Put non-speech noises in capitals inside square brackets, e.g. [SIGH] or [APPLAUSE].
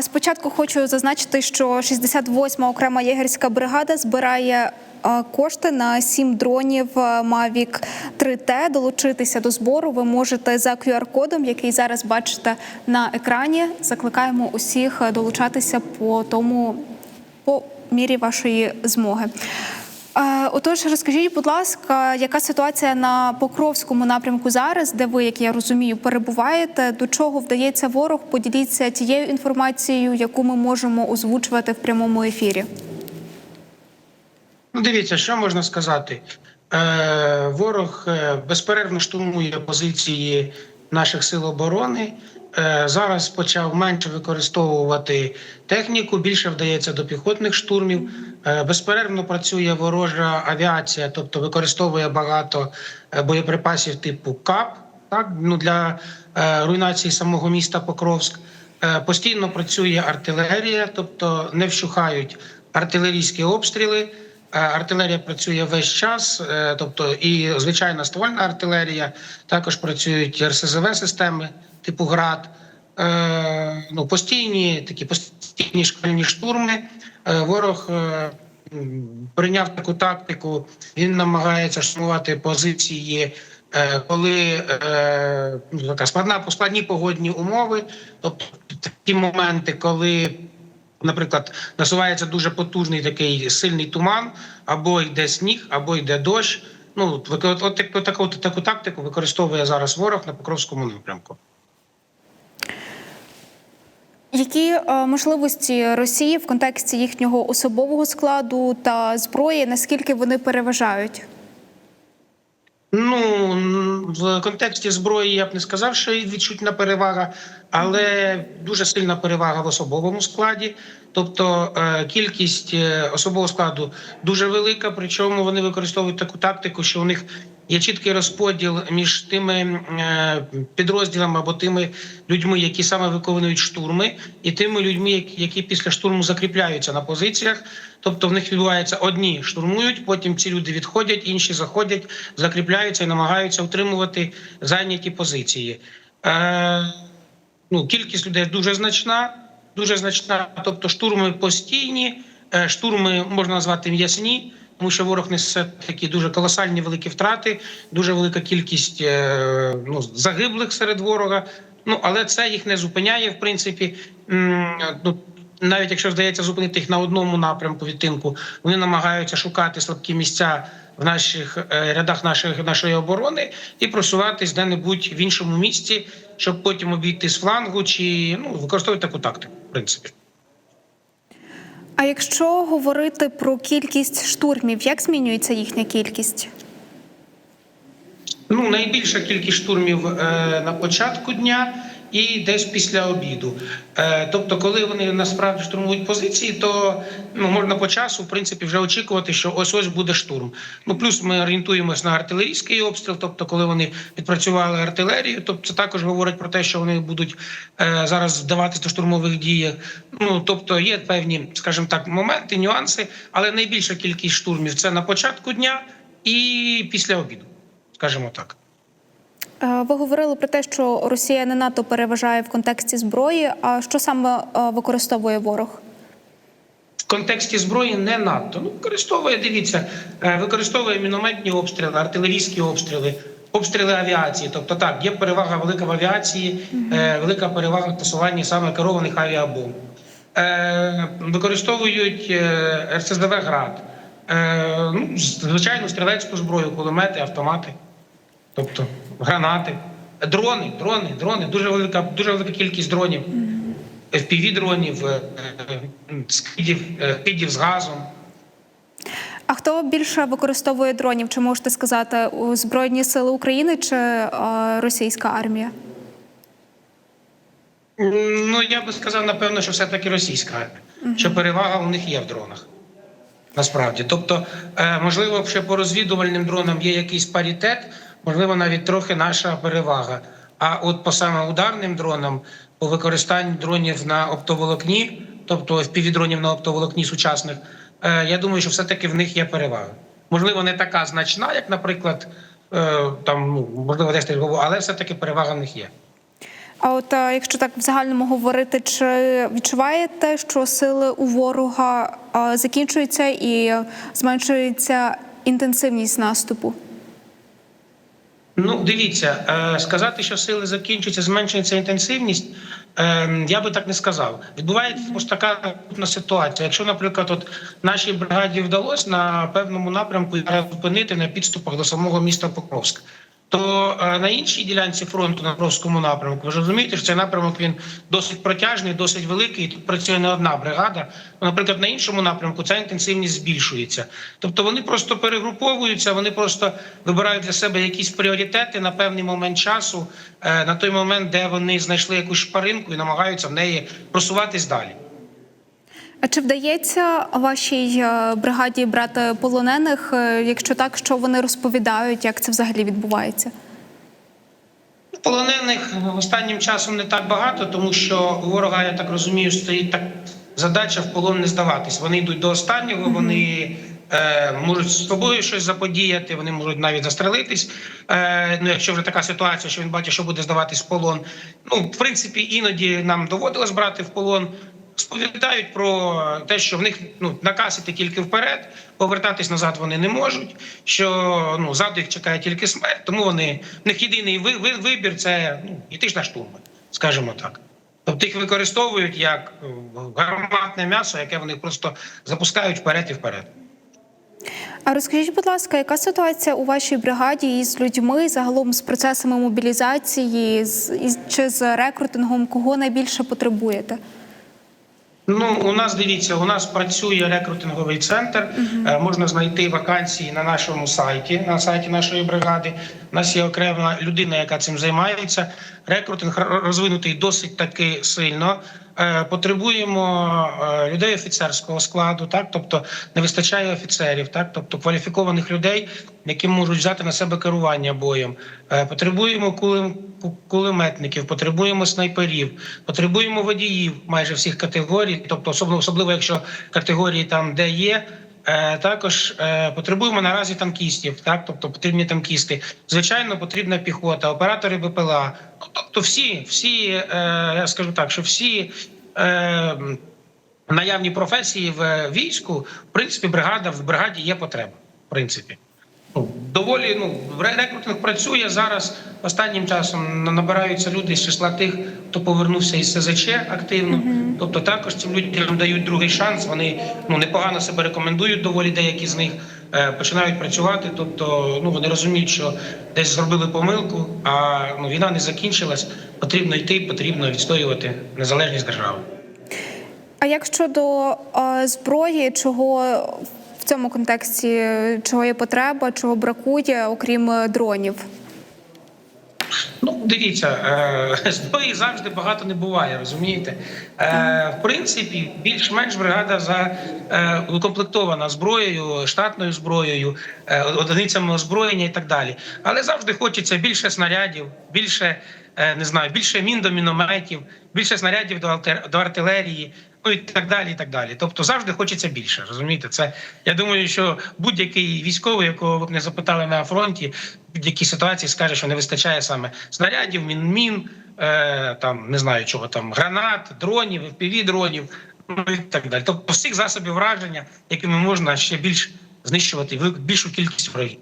Спочатку хочу зазначити, що 68-ма окрема єгерська бригада збирає кошти на сім дронів Mavic 3T. Долучитися до збору ви можете за QR-кодом, який зараз бачите на екрані. Закликаємо усіх долучатися по тому по мірі вашої змоги. Е, Отож, розкажіть, будь ласка, яка ситуація на Покровському напрямку зараз, де ви, як я розумію, перебуваєте? До чого вдається ворог? Поділіться тією інформацією, яку ми можемо озвучувати в прямому ефірі. Ну, дивіться, що можна сказати. Е, ворог е, безперервно штурмує позиції наших сил оборони. Е, зараз почав менше використовувати техніку, більше вдається до піхотних штурмів. Е, безперервно працює ворожа авіація, тобто використовує багато е, боєприпасів типу КАП так, ну, для руйнації самого міста Покровськ. Постійно працює артилерія, тобто не вщухають артилерійські обстріли. Артилерія працює весь час, тобто і звичайна ствольна артилерія, також працюють РСЗВ системи типу ГРАД. Е, Ну, постійні такі постійні шкальні штурми. Е, Ворог е, прийняв таку тактику. Він намагається штурмувати позиції, е, коли е, ну, така складна складні погодні умови, тобто такі моменти, коли Наприклад, насувається дуже потужний такий сильний туман, або йде сніг, або йде дощ. Ну от, от, от, таку, таку, таку тактику використовує зараз ворог на Покровському напрямку. Які е, можливості Росії в контексті їхнього особового складу та зброї, наскільки вони переважають? Ну в контексті зброї я б не сказав, що відчутна перевага, але дуже сильна перевага в особовому складі. Тобто е, кількість е, особового складу дуже велика. Причому вони використовують таку тактику, що у них є чіткий розподіл між тими е, підрозділами або тими людьми, які саме виконують штурми, і тими людьми, які- після штурму закріпляються на позиціях. Тобто в них відбувається одні штурмують, потім ці люди відходять, інші заходять, закріпляються і намагаються утримувати зайняті позиції. Е, ну, кількість людей дуже значна, дуже значна. Тобто, штурми постійні, е, штурми можна назвати м'ясні, тому що ворог несе такі дуже колосальні великі втрати, дуже велика кількість е, ну, загиблих серед ворога. Ну але це їх не зупиняє, в принципі. Ну, навіть якщо здається зупинити їх на одному напрямку відтинку, вони намагаються шукати слабкі місця в наших е, рядах наших, нашої оборони і просуватись де-небудь в іншому місці, щоб потім обійти з флангу чи ну використовувати таку тактику, в принципі. А якщо говорити про кількість штурмів, як змінюється їхня кількість? Ну, найбільша кількість штурмів е, на початку дня і десь після обіду. Е, тобто, коли вони насправді штурмують позиції, то ну можна по часу, в принципі, вже очікувати, що ось ось буде штурм. Ну плюс ми орієнтуємось на артилерійський обстріл, тобто, коли вони відпрацювали артилерію, тобто це також говорить про те, що вони будуть е, зараз вдаватися до штурмових дій. Ну тобто, є певні, скажімо так, моменти, нюанси, але найбільша кількість штурмів це на початку дня і після обіду скажімо так. Е, Ви говорили про те, що Росія не надто переважає в контексті зброї. А що саме е, використовує ворог? В контексті зброї не надто. Ну, використовує, дивіться, е, використовує мінометні обстріли, артилерійські обстріли, обстріли авіації. Тобто, так, є перевага велика в авіації, велика перевага в посуванні саме керованих авіабомб. Використовують РСЗВ ГРАД, ну, звичайно, стрілецьку зброю, кулемети, автомати. Тобто гранати, дрони, дрони, дрони, дуже велика, дуже велика кількість дронів, fpv дронів, е, е, скидів, е, з газом. А хто більше використовує дронів? Чи можете сказати у Збройні Сили України чи російська армія? Ну я би сказав, напевно, що все-таки російська армія, що перевага у них є в дронах. Насправді, тобто, можливо, ще по розвідувальним дронам є якийсь паритет, можливо, навіть трохи наша перевага. А от по саме ударним дронам, по використанню дронів на оптоволокні, тобто FPV-дронів на оптоволокні сучасних, е, я думаю, що все-таки в них є перевага. Можливо, не така значна, як, наприклад, е, там, ну, можливо, десь але все-таки перевага в них є. А от е, якщо так в загальному говорити, чи відчуваєте, що сили у ворога закінчуються і зменшується інтенсивність наступу? Ну, дивіться, е, сказати, що сили закінчуються, зменшується інтенсивність. е, Я би так не сказав. Відбувається ось така ситуація. Якщо, наприклад, от нашій бригаді вдалося на певному напрямку зупинити на підступах до самого міста Покровська, то е, на іншій ділянці фронту на Покровському напрямку, ви ж розумієте, що цей напрямок він досить протяжний, досить великий. і Тут працює не одна бригада. Ну, Наприклад, на іншому напрямку ця інтенсивність збільшується. Тобто вони просто перегруповуються, вони просто вибирають для себе якісь пріоритети на певний момент часу, е, на той момент, де вони знайшли якусь шпаринку і намагаються в неї просуватись далі. А чи вдається вашій е, бригаді брати полонених? Е, Якщо так, що вони розповідають, як це взагалі відбувається? Полонених останнім часом не так багато, тому що ворога, я так розумію, стоїть так задача в полон не здаватись. Вони йдуть до останнього, вони е, можуть з собою щось заподіяти, вони можуть навіть застрелитись. Е, ну, якщо вже така ситуація, що він бачить, що буде здаватись в полон. Ну, в принципі, іноді нам доводилось брати в полон. Сповідають про те, що в них ну накасити тільки вперед, повертатись назад вони не можуть. Що ну ззаду їх чекає тільки смерть, тому вони в них єдиний ви, ви, вибір це ну іти ж на штурми, скажімо так. Тобто їх використовують як е, гарматне м'ясо, яке вони просто запускають вперед і вперед. А розкажіть, будь ласка, яка ситуація у вашій бригаді із людьми, загалом з процесами мобілізації, з із- чи з рекрутингом, кого найбільше потребуєте? Ну, у нас дивіться, у нас працює рекрутинговий центр. Е, Можна знайти вакансії на нашому сайті, на сайті нашої бригади. У нас є окрема людина, яка цим займається. Рекрутинг розвинутий досить таки сильно. Е, Потребуємо е, людей офіцерського складу, так тобто не вистачає офіцерів, так тобто кваліфікованих людей, які можуть взяти на себе керування боєм. Е, Потребуємо кулем- кулеметників, потребуємо снайперів, потребуємо водіїв майже всіх категорій, тобто особливо, особливо якщо категорії там де є. Е, Також е, потребуємо наразі танкістів, так тобто потрібні танкісти. Звичайно, потрібна піхота, оператори БПЛА. Тобто, всі, всі, е, я скажу так, що всі наявні професії в війську, в принципі, бригада в бригаді є потреба. В принципі, ну доволі ну ре- рекрутинг працює зараз. Останнім часом набираються люди з числа тих, хто повернувся із СЗЧ активно. Тобто, також цим людям дають другий шанс. Вони ну непогано себе рекомендують. Доволі деякі з них е, починають працювати. Тобто, ну вони розуміють, що десь зробили помилку, а ну війна не закінчилась. Потрібно йти, потрібно відстоювати незалежність держави. А як щодо е, зброї, чого цьому контексті чого є потреба, чого бракує, окрім е, дронів? Ну, дивіться, е, [LAUGHS] зброї завжди багато не буває, розумієте? Е, в принципі, більш-менш бригада за укомплектована зброєю, штатною зброєю, одиницями озброєння і так далі. Але завжди хочеться більше снарядів, більше не знаю, більше мін до мінометів, більше снарядів до артилерії. Ну і так далі, і так далі. Тобто завжди хочеться більше. Розумієте, це я думаю, що будь-який військовий, якого ви б не запитали на фронті, будь-якій ситуації скаже, що не вистачає саме снарядів, мін, мін е, там не знаю чого там, гранат, дронів, fpv дронів, ну і так далі. Тобто всіх засобів враження, якими можна ще більш знищувати більшу кількість ворогів.